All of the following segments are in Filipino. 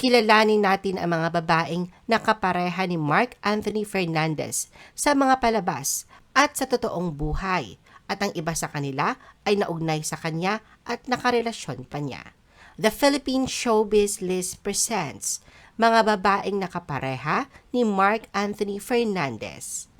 kilalanin natin ang mga babaeng nakapareha ni Mark Anthony Fernandez sa mga palabas at sa totoong buhay at ang iba sa kanila ay naugnay sa kanya at nakarelasyon pa niya. The Philippine Showbiz List presents mga babaeng nakapareha ni Mark Anthony Fernandez.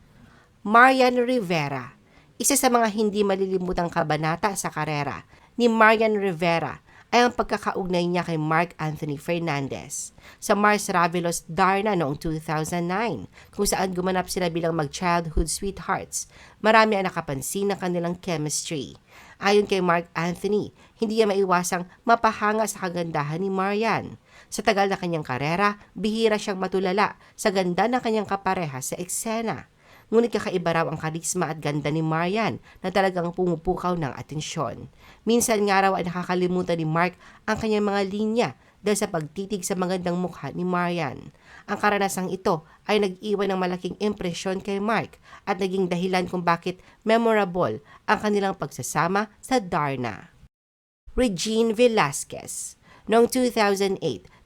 Marian Rivera, isa sa mga hindi malilimutang kabanata sa karera ni Marian Rivera ay ang pagkakaugnay niya kay Mark Anthony Fernandez sa Mars Ravelos Darna noong 2009 kung saan gumanap sila bilang mag-childhood sweethearts. Marami ang nakapansin ng kanilang chemistry. Ayon kay Mark Anthony, hindi niya maiwasang mapahanga sa kagandahan ni Marian. Sa tagal na kanyang karera, bihira siyang matulala sa ganda ng kanyang kapareha sa eksena. Ngunit kakaiba raw ang karisma at ganda ni Marian na talagang pumupukaw ng atensyon. Minsan nga raw ay nakakalimutan ni Mark ang kanyang mga linya dahil sa pagtitig sa magandang mukha ni Marian. Ang karanasang ito ay nag-iwan ng malaking impresyon kay Mark at naging dahilan kung bakit memorable ang kanilang pagsasama sa Darna. Regine Velasquez Noong 2008,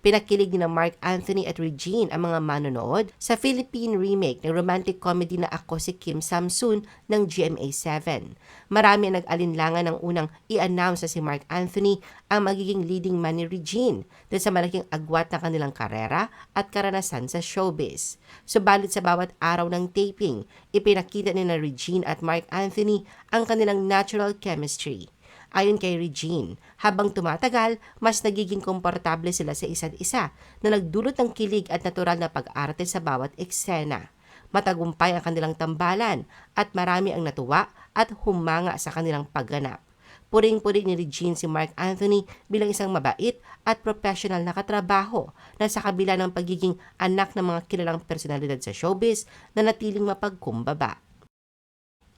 Pinakilig ni na Mark Anthony at Regine ang mga manonood sa Philippine remake ng romantic comedy na Ako si Kim Samsun ng GMA7. Marami ang nag-alinlangan ng unang i-announce sa si Mark Anthony ang magiging leading man ni Regine dahil sa malaking agwat na kanilang karera at karanasan sa showbiz. Subalit sa bawat araw ng taping, ipinakita ni na Regine at Mark Anthony ang kanilang natural chemistry. Ayon kay Regine, habang tumatagal, mas nagiging komportable sila sa isa't isa na nagdulot ng kilig at natural na pag-arte sa bawat eksena. Matagumpay ang kanilang tambalan at marami ang natuwa at humanga sa kanilang pagganap. Puring-puring ni Regine si Mark Anthony bilang isang mabait at professional na katrabaho na sa kabila ng pagiging anak ng mga kilalang personalidad sa showbiz na natiling mapagkumbaba.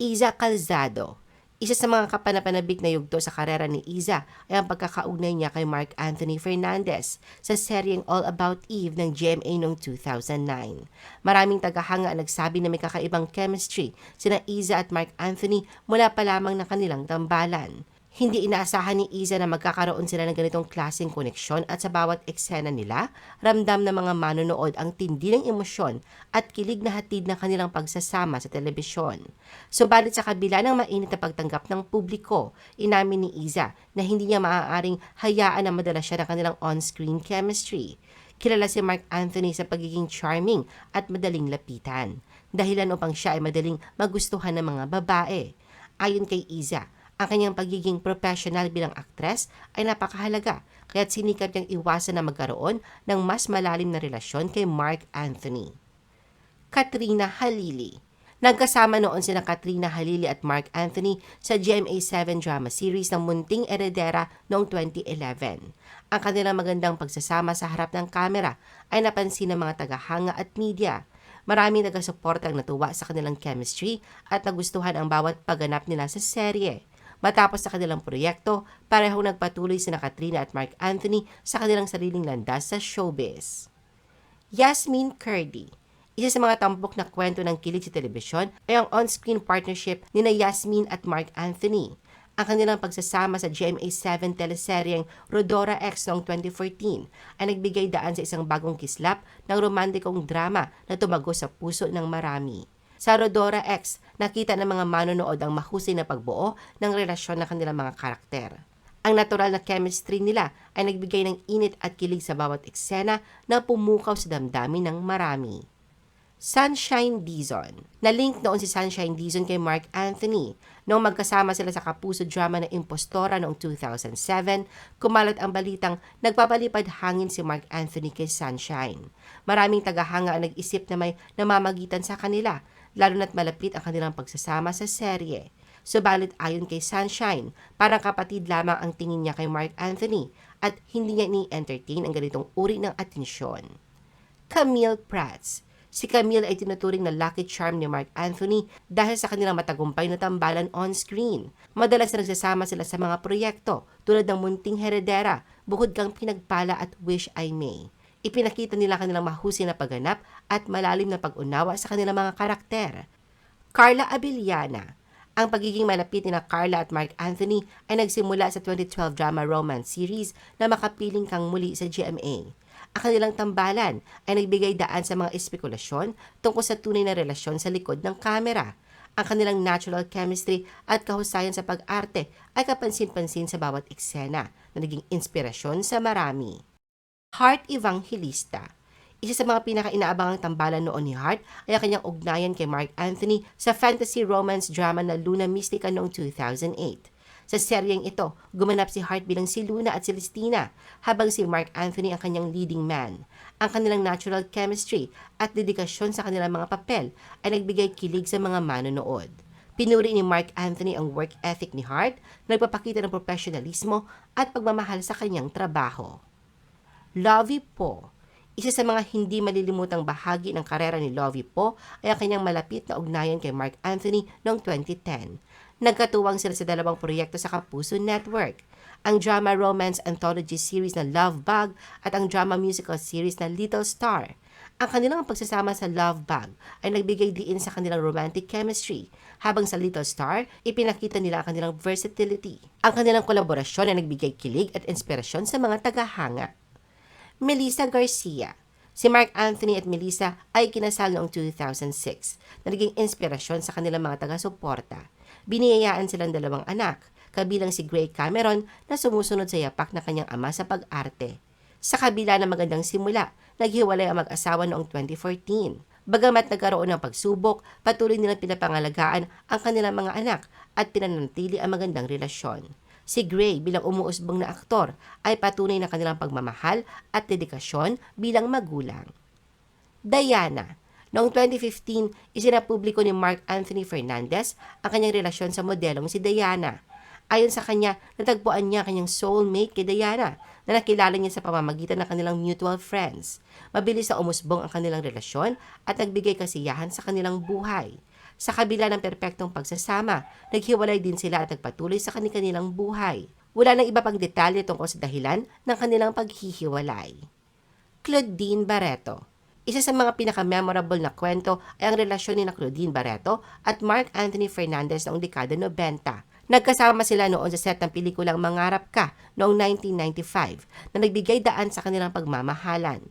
Iza Calzado isa sa mga kapanapanabik na yugto sa karera ni Iza ay ang pagkakaugnay niya kay Mark Anthony Fernandez sa seryeng All About Eve ng GMA noong 2009. Maraming tagahanga ang nagsabi na may kakaibang chemistry sina Iza at Mark Anthony mula pa lamang ng kanilang tambalan. Hindi inaasahan ni Iza na magkakaroon sila ng ganitong klaseng koneksyon at sa bawat eksena nila, ramdam ng mga manonood ang tindi ng emosyon at kilig na hatid ng kanilang pagsasama sa telebisyon. Subalit sa kabila ng mainit na pagtanggap ng publiko, inamin ni Iza na hindi niya maaaring hayaan na madala siya ng kanilang on-screen chemistry. Kilala si Mark Anthony sa pagiging charming at madaling lapitan, dahilan upang siya ay madaling magustuhan ng mga babae. Ayon kay Iza, ang kanyang pagiging professional bilang aktres ay napakahalaga kaya't sinikap niyang iwasan na magkaroon ng mas malalim na relasyon kay Mark Anthony. Katrina Halili Nagkasama noon sina Katrina Halili at Mark Anthony sa GMA7 drama series ng Munting Eredera noong 2011. Ang kanilang magandang pagsasama sa harap ng kamera ay napansin ng mga tagahanga at media. Marami nagasuporta ang natuwa sa kanilang chemistry at nagustuhan ang bawat pagganap nila sa serye. Matapos sa kanilang proyekto, parehong nagpatuloy sina Katrina at Mark Anthony sa kanilang sariling landas sa showbiz. Yasmin Curdy isa sa mga tampok na kwento ng kilig sa telebisyon ay ang on-screen partnership ni na Yasmin at Mark Anthony. Ang kanilang pagsasama sa GMA7 teleseryeng Rodora X noong 2014 ay nagbigay daan sa isang bagong kislap ng romantikong drama na tumago sa puso ng marami. Sa Rodora X, nakita ng mga manonood ang mahusay na pagbuo ng relasyon ng kanilang mga karakter. Ang natural na chemistry nila ay nagbigay ng init at kilig sa bawat eksena na pumukaw sa damdamin ng marami. Sunshine Dizon. Na-link noon si Sunshine Dizon kay Mark Anthony. Noong magkasama sila sa kapuso drama na Impostora noong 2007, kumalat ang balitang nagpapalipad hangin si Mark Anthony kay Sunshine. Maraming tagahanga ang nag-isip na may namamagitan sa kanila lalo na't malapit ang kanilang pagsasama sa serye. Subalit ayon kay Sunshine, parang kapatid lamang ang tingin niya kay Mark Anthony at hindi niya ni-entertain ang ganitong uri ng atensyon. Camille Prats Si Camille ay tinuturing na lucky charm ni Mark Anthony dahil sa kanilang matagumpay na tambalan on-screen. Madalas na nagsasama sila sa mga proyekto tulad ng Munting Heredera, Bukod kang Pinagpala at Wish I May. Ipinakita nila kanilang mahusay na pagganap at malalim na pag-unawa sa kanilang mga karakter. Carla Abiliana ang pagiging malapit ni na Carla at Mark Anthony ay nagsimula sa 2012 drama romance series na Makapiling Kang Muli sa GMA. Ang kanilang tambalan ay nagbigay daan sa mga espekulasyon tungkol sa tunay na relasyon sa likod ng kamera. Ang kanilang natural chemistry at kahusayan sa pag-arte ay kapansin-pansin sa bawat eksena na naging inspirasyon sa marami. Heart Evangelista isa sa mga pinaka-inaabangang tambalan noon ni Hart ay ang kanyang ugnayan kay Mark Anthony sa fantasy romance drama na Luna Mystica noong 2008. Sa seryeng ito, gumanap si Hart bilang si Luna at si Listina, habang si Mark Anthony ang kanyang leading man. Ang kanilang natural chemistry at dedikasyon sa kanilang mga papel ay nagbigay kilig sa mga manonood. Pinuri ni Mark Anthony ang work ethic ni Hart, nagpapakita ng profesionalismo at pagmamahal sa kanyang trabaho. Lovey Po isa sa mga hindi malilimutang bahagi ng karera ni Lovey Po ay ang kanyang malapit na ugnayan kay Mark Anthony noong 2010. Nagkatuwang sila sa dalawang proyekto sa Kapuso Network, ang drama romance anthology series na Love Bug at ang drama musical series na Little Star. Ang kanilang pagsasama sa Love Bug ay nagbigay diin sa kanilang romantic chemistry, habang sa Little Star, ipinakita nila ang kanilang versatility. Ang kanilang kolaborasyon ay nagbigay kilig at inspirasyon sa mga tagahanga. Melissa Garcia. Si Mark Anthony at Melissa ay kinasal noong 2006 na naging inspirasyon sa kanilang mga taga-suporta. Biniyayaan silang dalawang anak, kabilang si Gray Cameron na sumusunod sa yapak na kanyang ama sa pag-arte. Sa kabila ng magandang simula, naghiwalay ang mag-asawa noong 2014. Bagamat nagkaroon ng pagsubok, patuloy nilang pinapangalagaan ang kanilang mga anak at pinanatili ang magandang relasyon. Si Gray bilang umuusbong na aktor ay patunay na kanilang pagmamahal at dedikasyon bilang magulang. Diana Noong 2015, isinapubliko ni Mark Anthony Fernandez ang kanyang relasyon sa modelong si Diana. Ayon sa kanya, natagpuan niya kanyang soulmate kay Diana na nakilala niya sa pamamagitan ng kanilang mutual friends. Mabilis na umusbong ang kanilang relasyon at nagbigay kasiyahan sa kanilang buhay. Sa kabila ng perpektong pagsasama, naghiwalay din sila at nagpatuloy sa kanilang buhay. Wala nang iba pang detalye tungkol sa dahilan ng kanilang paghihiwalay. Claudine Barreto Isa sa mga pinaka-memorable na kwento ay ang relasyon ni Claudine Barreto at Mark Anthony Fernandez noong dekada 90. Nagkasama sila noon sa set ng pelikulang Mangarap Ka noong 1995 na nagbigay daan sa kanilang pagmamahalan.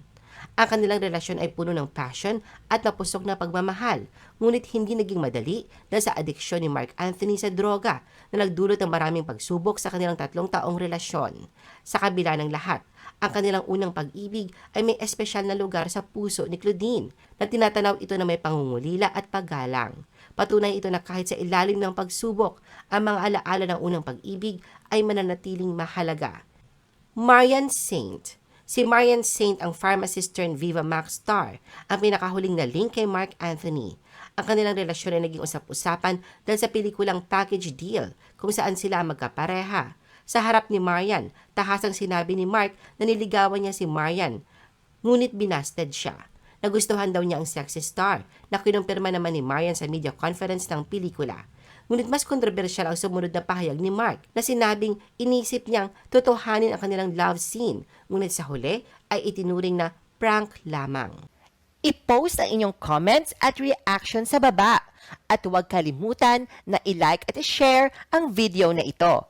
Ang kanilang relasyon ay puno ng passion at napusok na pagmamahal, ngunit hindi naging madali dahil sa adiksyon ni Mark Anthony sa droga na nagdulot ng maraming pagsubok sa kanilang tatlong taong relasyon. Sa kabila ng lahat, ang kanilang unang pag-ibig ay may espesyal na lugar sa puso ni Claudine na tinatanaw ito na may pangungulila at paggalang. Patunay ito na kahit sa ilalim ng pagsubok, ang mga alaala ng unang pag-ibig ay mananatiling mahalaga. Marian Saint Si Marian Saint ang pharmacist turned Viva Max star, ang pinakahuling na link kay Mark Anthony. Ang kanilang relasyon ay naging usap-usapan dahil sa pelikulang package deal kung saan sila magkapareha. Sa harap ni Marian, tahasang sinabi ni Mark na niligawan niya si Marian, ngunit binasted siya. Nagustuhan daw niya ang sexy star na kinumpirma naman ni Marian sa media conference ng pelikula. Ngunit mas kontrobersyal ang sumunod na pahayag ni Mark na sinabing inisip niyang totohanin ang kanilang love scene, ngunit sa huli ay itinuring na prank lamang. I-post ang inyong comments at reaction sa baba at huwag kalimutan na i-like at i-share ang video na ito.